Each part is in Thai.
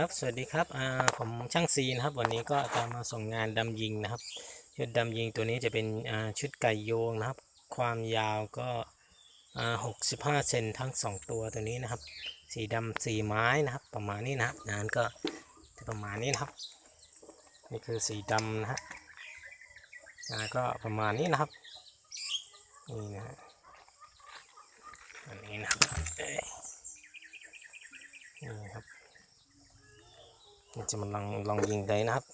ครับ สวัสดีครับ อ่า ผมช่างซีนะครับ วันนี้ก็จะมาส่งงานดำยิงนะครับ ชุดดำยิงตัวนี้จะเป็น อ่า ชุดไก่โยงนะครับ ความยาวก็ อ่า65เซนทั้ง2ตัวตัวนี้นะครับ สีดำสีไม้นะครับ ประมาณนี้นะครับงานก็จะประมาณนี้นะครับ นี่คือสีดำนะฮะงาก็ประมาณนี้นะครับ นี่นะฮะ อันนี้นะครับนี่ครับ จะมาลองลองยิงได้นะครับ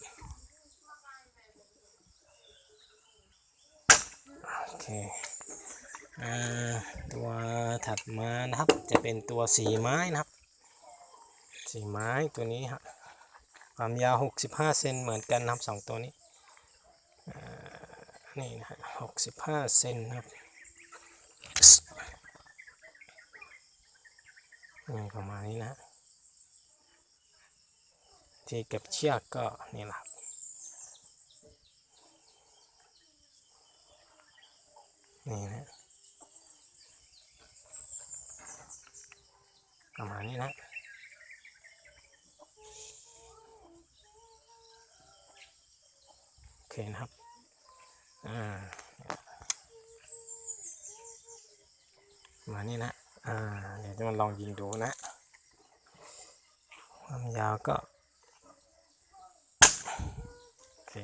โอเคอ่าตัวถัดมานะครับจะเป็นตัวสีไม้นะครับ สีไม้ตัวนี้ฮะความยาว 65เซนเหมือนกันนะครับสองตัวนี้นี่นะฮะ65เซนครับนี่ประมาณนี้นะ ที่เก็บเชือกก็นี่แหละนี่นะประมาณนี้นะโอเคนะครับอ่าประมาณนี้นะอ่าเดี๋ยวจะมาลองยิงดูนะ ความยาวก็ โอเค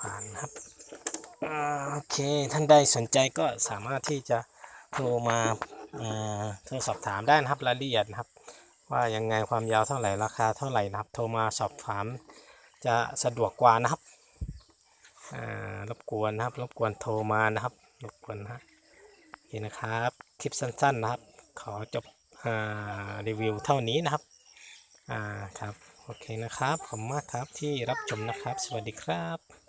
ผ่านครับโอเคท่านใดสนใจก็สามารถที่จะโทรมาโทรสอบถามได้นะครับรายละเอียดนะครับ ว่ายังไงความยาวเท่าไหร่ราคาเท่าไหร่นะครับ โทรมาสอบถามจะสะดวกกว่านะครับรบกวนนะครับ รบกวนโทรมานะครับรบกวนนะฮะโอเคนะครับ คลิปสั้นๆนะครับ ขอจบอรีวิวเท่านี้นะครับอ่าครับ โอเคนะครับ ขอบคุณมากครับที่รับชมนะครับ สวัสดีครับ